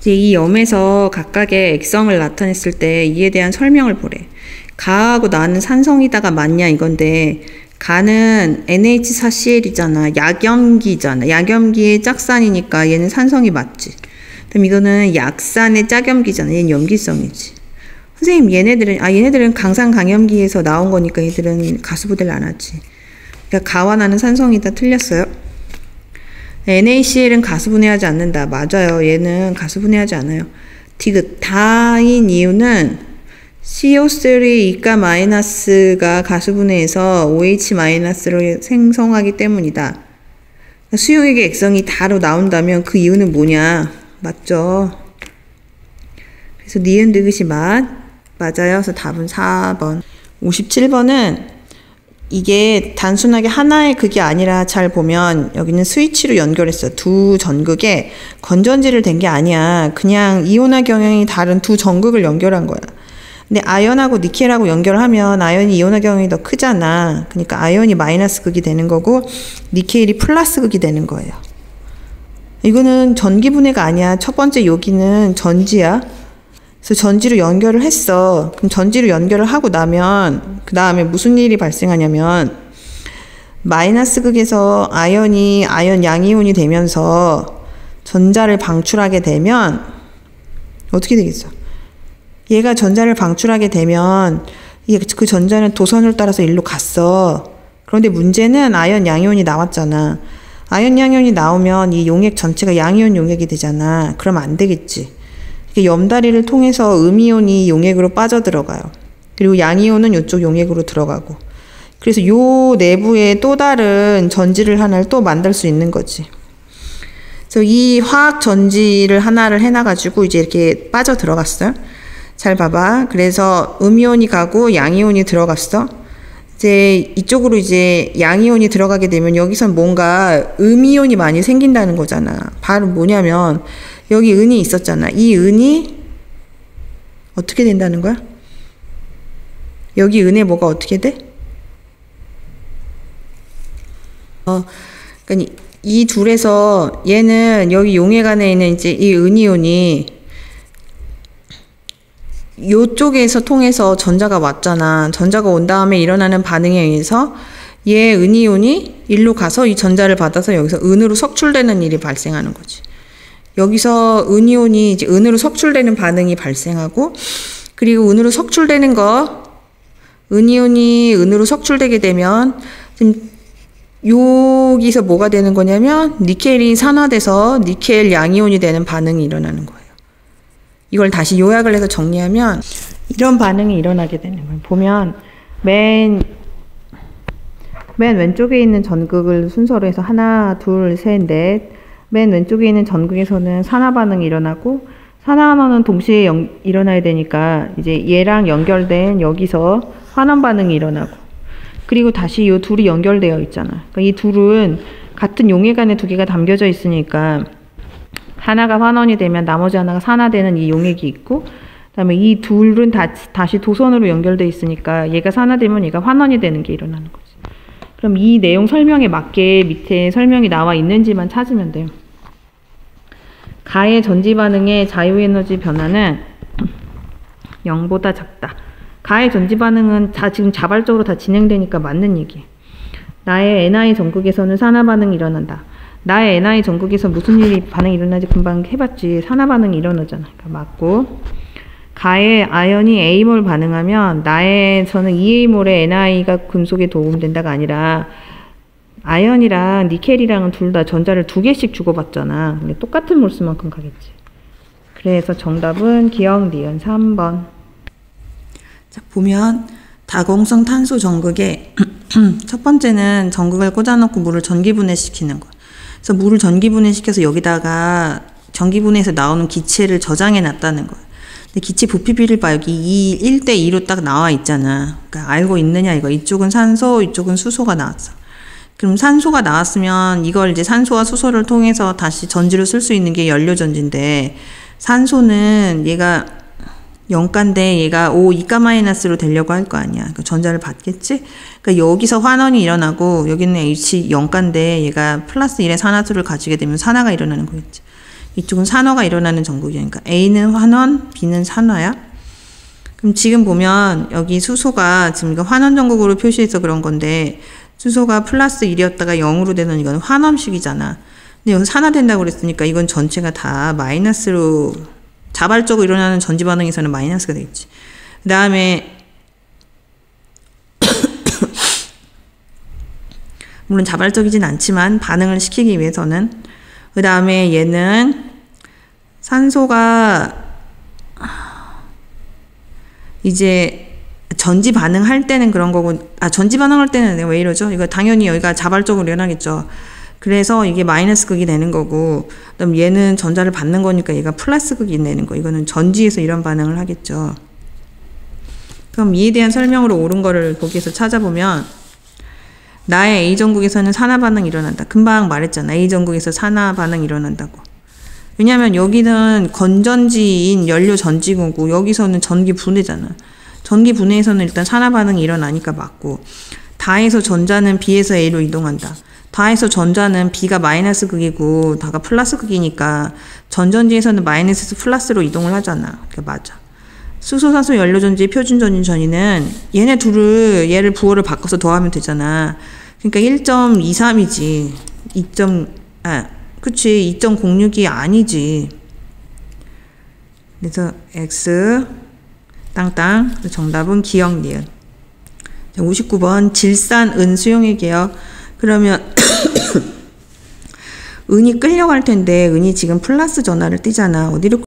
이제 이 염에서 각각의 액성을 나타냈을 때 이에 대한 설명을 보래. 가하고 나는 산성이다가 맞냐 이건데 가는 NH4CL이잖아. 약염기잖아. 약염기의 짝산이니까 얘는 산성이 맞지. 그럼 이거는 약산의 짝염기잖아. 얘는 염기성이지. 선생님 얘네들은 아 얘네들은 강산 강염기에서 나온 거니까 얘들은 가수부대를 안 하지. 그러니까 가와 나는 산성이다 틀렸어요. NaCl은 가수분해하지 않는다. 맞아요. 얘는 가수분해하지 않아요. 디귿 다인 이유는 CO3 이가 마이너스가 가수 분해해서 OH 마이너스를 생성하기 때문이다. 수용액의 액성이 다로 나온다면 그 이유는 뭐냐? 맞죠? 그래서 니은 드귿이 맞 맞아요. 그래서 답은 4번. 57번은 이게 단순하게 하나의 극이 아니라 잘 보면 여기는 스위치로 연결했어. 두 전극에 건전지를 댄 게 아니야. 그냥 이온화 경향이 다른 두 전극을 연결한 거야. 근데 아연하고 니켈하고 연결하면 아연이 이온화 경향이 더 크잖아. 그러니까 아연이 마이너스 극이 되는 거고 니켈이 플러스 극이 되는 거예요. 이거는 전기 분해가 아니야. 첫 번째 여기는 전지야. 그래서 전지로 연결을 했어. 그럼 전지로 연결을 하고 나면 그 다음에 무슨 일이 발생하냐면 마이너스 극에서 아연이 아연 양이온이 되면서 전자를 방출하게 되면 어떻게 되겠어? 얘가 전자를 방출하게 되면 그 전자는 도선을 따라서 일로 갔어. 그런데 문제는 아연 양이온이 나왔잖아. 아연 양이온이 나오면 이 용액 전체가 양이온 용액이 되잖아. 그럼 안 되겠지. 염다리를 통해서 음이온이 용액으로 빠져들어가요. 그리고 양이온은 이쪽 용액으로 들어가고. 그래서 요 내부에 또 다른 전지를 하나를 또 만들 수 있는 거지. 그래서 이 화학 전지를 하나를 해놔가지고 이제 이렇게 빠져 들어갔어요. 잘 봐봐. 그래서 음이온이 가고 양이온이 들어갔어. 이제 이쪽으로 이제 양이온이 들어가게 되면 여기선 뭔가 음이온이 많이 생긴다는 거잖아. 바로 뭐냐면 여기 은이 있었잖아. 이 은이 어떻게 된다는 거야? 여기 은에 뭐가 어떻게 돼? 어, 그러니까 이 둘에서 얘는 여기 용해간에 있는 이제 이 은이온이 요쪽에서 통해서 전자가 왔잖아. 전자가 온 다음에 일어나는 반응에 의해서 얘 은이온이 일로 가서 이 전자를 받아서 여기서 은으로 석출되는 일이 발생하는 거지. 여기서 은이온이 이제 은으로 석출되는 반응이 발생하고 그리고 은으로 석출되는 거 은이온이 은으로 석출되게 되면 지금 여기서 뭐가 되는 거냐면 니켈이 산화돼서 니켈 양이온이 되는 반응이 일어나는 거예요. 이걸 다시 요약을 해서 정리하면 이런 반응이 일어나게 되는 거예요. 보면 맨, 맨 왼쪽에 있는 전극을 순서로 해서 하나, 둘, 셋, 넷, 맨 왼쪽에 있는 전극에서는 산화 반응이 일어나고 산화 환원은 동시에 연, 일어나야 되니까 이제 얘랑 연결된 여기서 환원 반응이 일어나고 그리고 다시 이 둘이 연결되어 있잖아. 그러니까 이 둘은 같은 용액 안에 두 개가 담겨져 있으니까 하나가 환원이 되면 나머지 하나가 산화되는 이 용액이 있고 그다음에 이 둘은 다, 다시 도선으로 연결돼 있으니까 얘가 산화되면 얘가 환원이 되는 게 일어나는 거지. 그럼 이 내용 설명에 맞게 밑에 설명이 나와 있는지만 찾으면 돼요. 가의 전지 반응의 자유에너지 변화는 0보다 작다. 가의 전지 반응은 다 지금 자발적으로 다 진행되니까 맞는 얘기. 나의 NI 전극에서는 산화 반응이 일어난다. 나의 NI 전극에서 무슨 일이 반응이 일어나지 금방 해봤지. 산화 반응이 일어나잖아. 그러니까 맞고. 가의 아연이 A몰 반응하면 나에서는 2A몰의 NI가 금속에 도움된다가 아니라 아연이랑 니켈이랑은 둘 다 전자를 두 개씩 주고받잖아. 똑같은 몰수만큼 가겠지. 그래서 정답은 기억 니은 3번. 자, 보면 다공성 탄소 전극에 첫 번째는 전극을 꽂아놓고 물을 전기 분해시키는 거. 그래서 물을 전기 분해시켜서 여기다가 전기 분해에서 나오는 기체를 저장해 놨다는 거야. 근데 기체 부피비를 봐. 여기 2, 1대 2로 딱 나와 있잖아. 그러니까 알고 있느냐 이거. 이쪽은 산소, 이쪽은 수소가 나왔어. 그럼 산소가 나왔으면 이걸 이제 산소와 수소를 통해서 다시 전지로 쓸 수 있는 게 연료 전지인데 산소는 얘가 0가인데 얘가 O 2가 마이너스로 되려고 할 거 아니야. 그 전자를 받겠지? 그러니까 여기서 환원이 일어나고 여기는 H 0가인데 얘가 플러스 1의 산화수를 가지게 되면 산화가 일어나는 거겠지. 이쪽은 산화가 일어나는 전극이야. 그러니까 A는 환원, B는 산화야. 그럼 지금 보면 여기 수소가 지금 이거 환원 전극으로 표시해서 그런 건데 수소가 플러스 1이었다가 0으로 되는 이건 환원식이잖아. 근데 여기서 산화된다고 그랬으니까 이건 전체가 다 마이너스로 자발적으로 일어나는 전지 반응에서는 마이너스가 되겠지. 그 다음에 물론 자발적이진 않지만 반응을 시키기 위해서는 그 다음에 얘는 산소가 이제 전지 반응할 때는 그런 거고 아 전지 반응할 때는 왜 이러죠? 이거 당연히 여기가 자발적으로 일어나겠죠. 그래서 이게 마이너스 극이 되는 거고 그다음 얘는 전자를 받는 거니까 얘가 플러스 극이 되는 거. 이거는 전지에서 이런 반응을 하겠죠. 그럼 이에 대한 설명으로 옳은 거를 거기에서 찾아보면 나의 A 전국에서는 산화 반응이 일어난다. 금방 말했잖아. A 전국에서 산화 반응이 일어난다고. 왜냐면 여기는 건전지인 연료 전지구고 여기서는 전기 분해잖아. 전기 분해에서는 일단 산화 반응이 일어나니까 맞고 다에서 전자는 B에서 A로 이동한다. 다에서 전자는 B가 마이너스 극이고 다가 플러스 극이니까 전전지에서는 마이너스에서 플러스로 이동을 하잖아. 그게 맞아. 수소산소 연료전지 표준 전지 전위는 얘네 둘을 얘를 부호를 바꿔서 더하면 되잖아. 그러니까 1.23이지. 2. 아, 그치. 2.06이 아니지. 그래서 x 땅땅 정답은 기억 니은. 59번 질산 은 수용의 개혁. 그러면 은이 끌려갈 텐데 은이 지금 플러스 전화를 띄잖아. 어디로